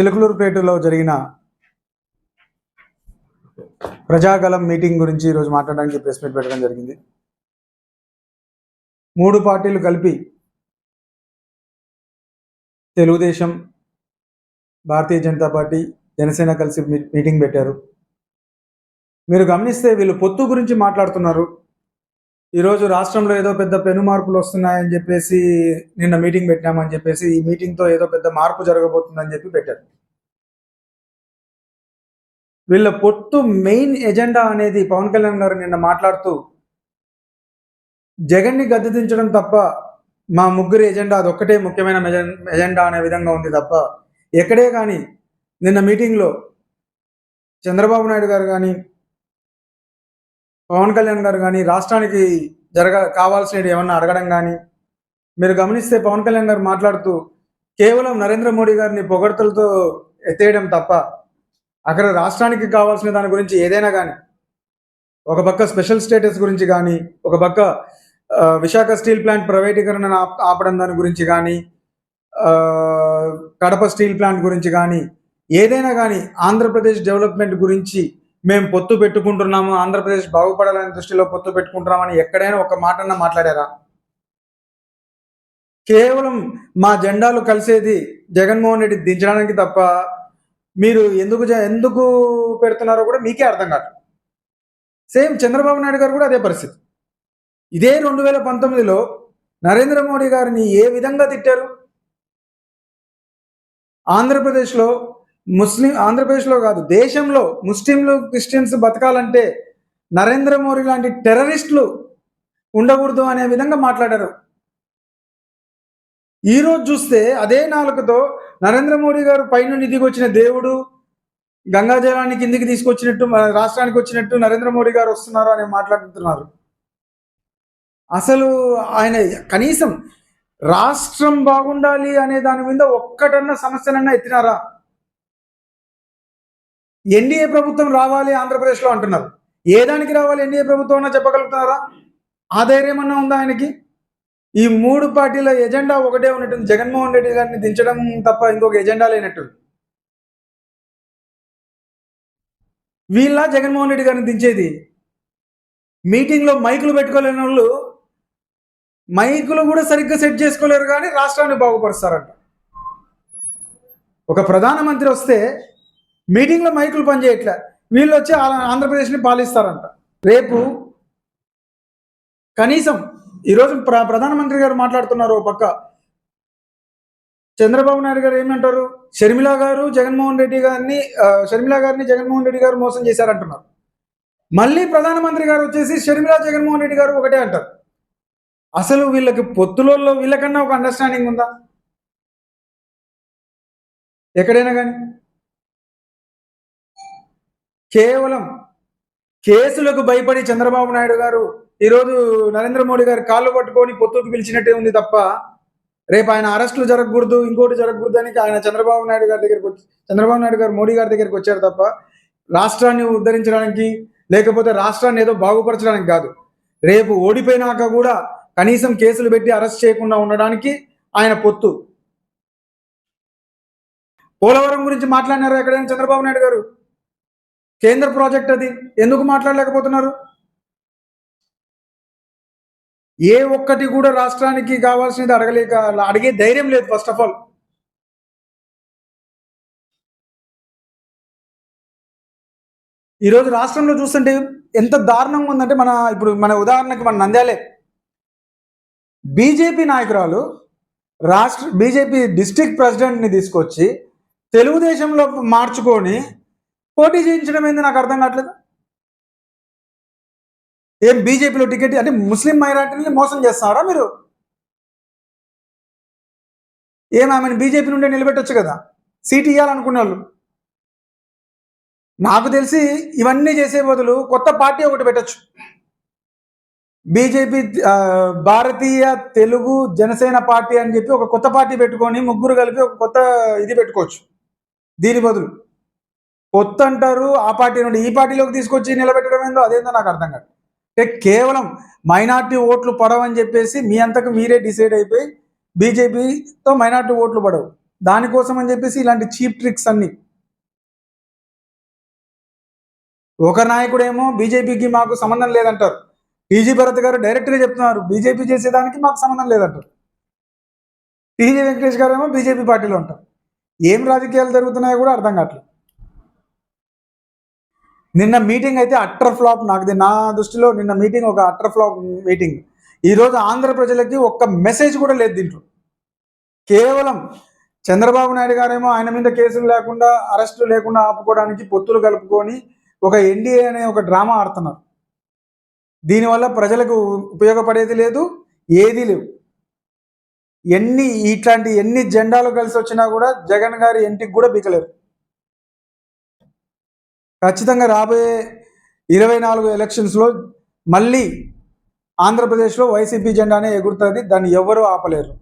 చిలకలూరుపేటలో జరిగిన ప్రజాగలం మీటింగ్ గురించి ఈరోజు మాట్లాడడానికి ప్రెస్ మీట్ పెట్టడం జరిగింది. మూడు పార్టీలు కలిపి తెలుగుదేశం భారతీయ జనతా పార్టీ జనసేన కలిసి మీ- మీటింగ్ పెట్టారు. మీరు గమనిస్తే వీళ్ళు పొత్తు గురించి మాట్లాడుతున్నారు. ఈరోజు రాష్ట్రంలో ఏదో పెద్ద పెను మార్పులు వస్తున్నాయని చెప్పేసి నిన్న మీటింగ్ పెట్టినామని చెప్పేసి ఈ మీటింగ్తో ఏదో పెద్ద మార్పు జరగబోతుందని చెప్పి పెట్టారు. వీళ్ళ పొత్తు మెయిన్ ఎజెండా అనేది పవన్ కళ్యాణ్ గారు నిన్న మాట్లాడుతూ జగన్ని గద్దెదించడం తప్ప మా ముగ్గురి ఎజెండా అదొక్కటే ముఖ్యమైన ఎజెండా అనే విధంగా ఉంది తప్ప ఎక్కడే కానీ నిన్న మీటింగ్లో చంద్రబాబు నాయుడు గారు కానీ పవన్ కళ్యాణ్ గారు కానీ రాష్ట్రానికి జరగ కావాల్సినవి ఏమన్నా అడగడం కానీ మీరు గమనిస్తే పవన్ కళ్యాణ్ గారు మాట్లాడుతూ కేవలం నరేంద్ర మోడీ గారిని పొగడ్తలతో ఎత్తేయడం తప్ప అక్కడ రాష్ట్రానికి కావాల్సిన దాని గురించి ఏదైనా కానీ ఒక పక్క స్పెషల్ స్టేటస్ గురించి కానీ ఒక పక్క విశాఖ స్టీల్ ప్లాంట్ ప్రైవేటీకరణను ఆపడం దాని గురించి కానీ కడప స్టీల్ ప్లాంట్ గురించి కానీ ఏదైనా కానీ ఆంధ్రప్రదేశ్ డెవలప్మెంట్ గురించి మేము పొత్తు పెట్టుకుంటున్నాము ఆంధ్రప్రదేశ్ బాగుపడాలనే దృష్టిలో పొత్తు పెట్టుకుంటున్నామని ఎక్కడైనా ఒక మాటన్నా మాట్లాడారా? కేవలం మా జెండాలు కలిసేది జగన్మోహన్ రెడ్డి దించడానికి తప్ప మీరు ఎందుకు జ- ఎందుకు పెడుతున్నారో కూడా మీకే అర్థం కాదు. సేమ్ చంద్రబాబు నాయుడు గారు కూడా అదే పరిస్థితి. ఇదే రెండు వేల పంతొమ్మిదిలో నరేంద్ర మోడీ గారిని ఏ విధంగా తిట్టారు? ఆంధ్రప్రదేశ్లో ముస్లిం ఆంధ్రప్రదేశ్లో కాదు దేశంలో ముస్లింలు క్రిస్టియన్స్ బతకాలంటే నరేంద్ర మోడీ లాంటి టెర్రరిస్టులు ఉండకూడదు అనే విధంగా మాట్లాడారు. ఈరోజు చూస్తే అదే నాలుకతో నరేంద్ర మోడీ గారు పైన దిగి వచ్చిన దేవుడు గంగా జలాన్ని కిందికి తీసుకొచ్చినట్టు మన రాష్ట్రానికి వచ్చినట్టు నరేంద్ర మోడీ గారు వస్తున్నారు అని మాట్లాడుతున్నారు. అసలు ఆయన కనీసం రాష్ట్రం బాగుండాలి అనే దాని మీద ఒక్కటన్నా సమస్యనన్నా ఎత్తినారా? ఎన్డీఏ ప్రభుత్వం రావాలి ఆంధ్రప్రదేశ్లో అంటున్నారు. ఏ దానికి రావాలి ఎన్డీఏ ప్రభుత్వం అన్నా చెప్పగలుగుతున్నారా? ఆ ధైర్యం అన్నా ఉందా ఆయనకి? ఈ మూడు పార్టీల ఎజెండా ఒకటే ఉన్నట్టుంది. జగన్మోహన్ రెడ్డి గారిని దించడం తప్ప ఇంకొక ఎజెండా లేనట్టు. వీళ్ళ జగన్మోహన్ రెడ్డి గారిని దించేది. మీటింగ్లో మైకులు పెట్టుకోలేని వాళ్ళు మైకులు కూడా సరిగ్గా సెట్ చేసుకోలేరు కానీ రాష్ట్రాన్ని బాగుపరుస్తారంట. ఒక ప్రధానమంత్రి వస్తే మీటింగ్లో మైకులు పనిచేయట్లే వీళ్ళు వచ్చి ఆ- ఆంధ్రప్రదేశ్ని పాలిస్తారంట. రేపు కనీసం ఈరోజు ప్ర ప్రధానమంత్రి గారు మాట్లాడుతున్నారు ఓ పక్క. చంద్రబాబు నాయుడు గారు ఏమంటారు? షర్మిల గారు జగన్మోహన్ రెడ్డి గారిని షర్మిల గారిని జగన్మోహన్ రెడ్డి గారు మోసం చేశారంటున్నారు. మళ్ళీ ప్రధానమంత్రి గారు వచ్చేసి షర్మిల జగన్మోహన్ రెడ్డి గారు ఒకటే అంటారు. అసలు వీళ్ళకి పొత్తులలో వీళ్ళకన్నా ఒక అండర్స్టాండింగ్ ఉందా? ఎక్కడైనా కానీ. కేవలం కేసులకు భయపడి చంద్రబాబు నాయుడు గారు ఈరోజు నరేంద్ర మోడీ గారు కాళ్ళు పట్టుకొని పొత్తుకు పిలిచినట్టే ఉంది తప్ప రేపు ఆయన అరెస్టులు జరగకూడదు ఇంకోటి జరగకూడదు అని ఆయన చంద్రబాబు నాయుడు గారి దగ్గరికి వచ్చి చంద్రబాబు నాయుడు గారు మోడీ గారి దగ్గరికి వచ్చారు తప్ప రాష్ట్రాన్ని ఉద్ధరించడానికి లేకపోతే రాష్ట్రాన్ని ఏదో బాగుపరచడానికి కాదు. రేపు ఓడిపోయినాక కూడా కనీసం కేసులు పెట్టి అరెస్ట్ చేయకుండా ఉండడానికి ఆయన పొత్తు. పోలవరం గురించి మాట్లాడినారు ఎక్కడైనా చంద్రబాబు నాయుడు గారు? కేంద్ర ప్రాజెక్ట్ అది. ఎందుకు మాట్లాడలేకపోతున్నారు? ఏ ఒక్కటి కూడా రాష్ట్రానికి కావాల్సినది అడగలేక అడిగే ధైర్యం లేదు ఫస్ట్ ఆఫ్ ఆల్ ఈరోజు రాష్ట్రంలో చూస్తుంటే ఎంత దారుణంగా ఉందంటే మన ఇప్పుడు మన ఉదాహరణకి మన నంద్యాలే. బీజేపీ నాయకురాలు రాష్ట్ర బీజేపీ డిస్ట్రిక్ట్ ప్రెసిడెంట్ని తీసుకొచ్చి తెలుగుదేశంలో మార్చుకొని పోటీ చేయించడం ఏంది నాకు అర్థం కావట్లేదు. ఏం బీజేపీలో టికెట్ అంటే ముస్లిం మైనార్టీని మోసం చేస్తున్నారా మీరు? ఏం ఆమెను బీజేపీ నుండే నిలబెట్టొచ్చు కదా? సీట్ ఇవ్వాలనుకునే వాళ్ళు. నాకు తెలిసి ఇవన్నీ చేసే బదులు కొత్త పార్టీ ఒకటి పెట్టచ్చు. బీజేపీ భారతీయ తెలుగు జనసేన పార్టీ అని చెప్పి ఒక కొత్త పార్టీ పెట్టుకొని ముగ్గురు కలిపి ఒక కొత్త ఇది పెట్టుకోవచ్చు. దీని బదులు. పొత్తు అంటారు ఆ పార్టీ నుండి ఈ పార్టీలోకి తీసుకొచ్చి నిలబెట్టడం ఏందో అదేందో నాకు అర్థం కాదు. అంటే కేవలం మైనార్టీ ఓట్లు పడవని చెప్పేసి మీ అంతకు మీరే డిసైడ్ అయిపోయి బీజేపీతో మైనార్టీ ఓట్లు పడవు. దానికోసం అని చెప్పేసి ఇలాంటి చీప్ ట్రిక్స్ అన్ని. ఒక నాయకుడేమో బీజేపీకి మాకు సంబంధం లేదంటారు. టీజీ భరత్ గారు డైరెక్ట్గా చెప్తున్నారు బీజేపీ చేసేదానికి మాకు సంబంధం లేదంటారు. టీజీ వెంకటేష్ గారు ఏమో బీజేపీ పార్టీలో ఉంటారు. ఏం రాజకీయాలు జరుగుతున్నాయో కూడా అర్థం కావట్లేదు. నిన్న మీటింగ్ అయితే అట్టర్ ఫ్లాప్ నాకు నా దృష్టిలో నిన్న మీటింగ్ ఒక అట్టర్ ఫ్లాప్ మీటింగ్. ఈరోజు ఆంధ్ర ప్రజలకి ఒక్క మెసేజ్ కూడా లేదు దీంట్లో. కేవలం చంద్రబాబు నాయుడు గారేమో ఆయన మీద కేసులు లేకుండా అరెస్టులు లేకుండా ఆపుకోవడానికి పొత్తులు కలుపుకొని ఒక ఎన్డీఏ అనే ఒక డ్రామా ఆడుతున్నారు. దీనివల్ల ప్రజలకు ఉపయోగపడేది లేదు ఏదీ లేవు. ఎన్ని ఇట్లాంటి ఎన్ని జెండాలు కలిసి వచ్చినా కూడా జగన్ గారి ఇంటికి కూడా బీకలేరు. ఖచ్చితంగా రాబోయే ఇరవై నాలుగు ఎలక్షన్స్లో మళ్ళీ ఆంధ్రప్రదేశ్లో వైసీపీ జెండానే ఎగురుతుంది దాన్ని ఎవరూ ఆపలేరు.